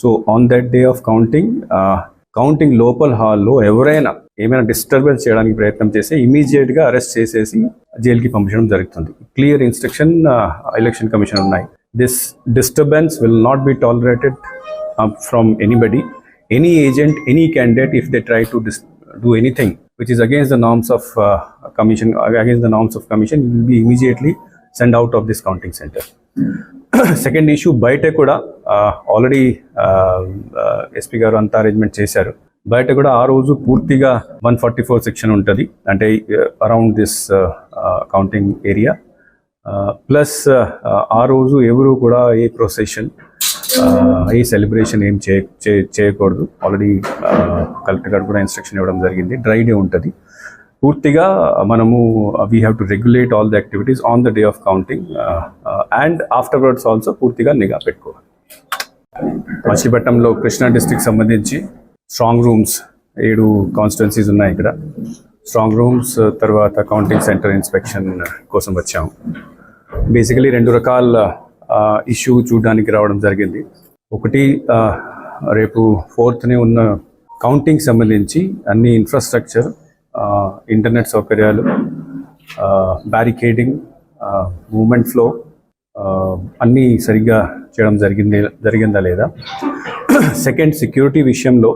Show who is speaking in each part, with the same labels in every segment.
Speaker 1: So on that day of counting counting లోపల హాల్లో ఎవరైనా ఏమైనా డిస్టర్బెన్స్ చేయడానికి ప్రయత్నం చేస్తే ఇమీడియట్గా అరెస్ట్ చేసేసి జైలుకి పంపించడం జరుగుతుంది. క్లియర్ ఇన్స్ట్రక్షన్ ఎలక్షన్ కమిషన్ ఉన్నాయి. This disturbance will not be tolerated from anybody any agent any candidate if they try to this do anything which is the the of of commission against the norms of commission will be immediately send out of this counting centre second issue బయట కూడా already SP గారు అంతా arrangement చేశారు. బయట కూడా ఆ రోజు పూర్తిగా వన్ ఫార్టీ ఫోర్ సెక్షన్ ఉంటుంది. అంటే around this counting area plus ఆ రోజు ఎవరు కూడా ఏ ప్రొసెషన్ ఏ సెలబ్రేషన్ ఏం చేయ చేయకూడదు. ఆల్రెడీ కలెక్టర్ గారు కూడా ఇన్స్ట్రక్షన్ ఇవ్వడం జరిగింది. డ్రై డే ఉంటుంది. పూర్తిగా మనము we have to regulate all the activities on the day of counting and afterwards also పూర్తిగా నిఘా పెట్టుకోవాలి. మచిలీపట్నంలో కృష్ణా డిస్టిక్ సంబంధించి స్ట్రాంగ్ రూమ్స్ ఏడు కాన్స్టిట్యున్సీస్ ఉన్నాయి ఇక్కడ. స్ట్రాంగ్ రూమ్స్ uh, తర్వాత కౌంటింగ్ సెంటర్ ఇన్స్పెక్షన్ కోసం వచ్చాము. బేసికలీ రెండు రకాల uh, ఇష్యూ చూడడానికి రావడం జరిగింది. ఒకటి uh, రేపు ఫోర్త్ని ఉన్న కౌంటింగ్ సంబంధించి అన్ని ఇన్ఫ్రాస్ట్రక్చర్ ఇంటర్నెట్ సౌకర్యాలు బ్యారికేడింగ్ మూమెంట్ ఫ్లో అన్నీ సరిగ్గా చేయడం జరిగింది జరిగిందా లేదా? సెకండ్ సెక్యూరిటీ విషయంలో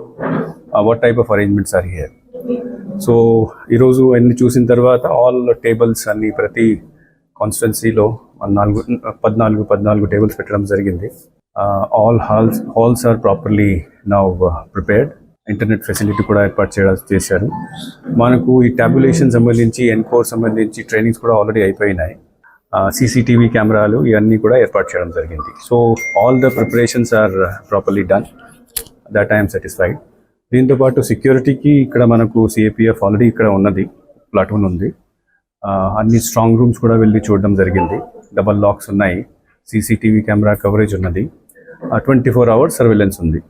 Speaker 1: what type of arrangements are here so ఈరోజు అన్ని చూసిన తర్వాత ఆల్ టేబుల్స్ అన్ని ప్రతి కాన్స్టిట్యున్సీలో నాలుగు పద్నాలుగు పద్నాలుగు టేబుల్స్ పెట్టడం జరిగింది. All halls halls are properly now prepared internet facility కూడా ఏర్పాటు చేయడం చేశారు. మనకు ఈ టాబ్యులేషన్ సంబంధించి ఎన్కోర్ సంబంధించి ట్రైనింగ్స్ కూడా ఆల్రెడీ అయిపోయినాయి. సీసీటీవీ కెమెరాలు ఇవన్నీ కూడా ఏర్పాటు చేయడం జరిగింది. So all the preparations are properly done that I'm satisfied దీంతో పాటు సెక్యూరిటీకి ఇక్కడ మనకు సిఏపిఎఫ్ ఆల్రెడీ ఇక్కడ ఉన్నది. ప్లాటూన్ ఉంది. అన్ని స్ట్రాంగ్ రూమ్స్ కూడా వెళ్ళి చూడడం జరిగింది. డబల్ లాక్స్ ఉన్నాయి. సీసీటీవీ కెమెరా కవరేజ్ ఉన్నది. ట్వంటీ ఫోర్ అవర్స్ సర్వేలెన్స్ ఉంది.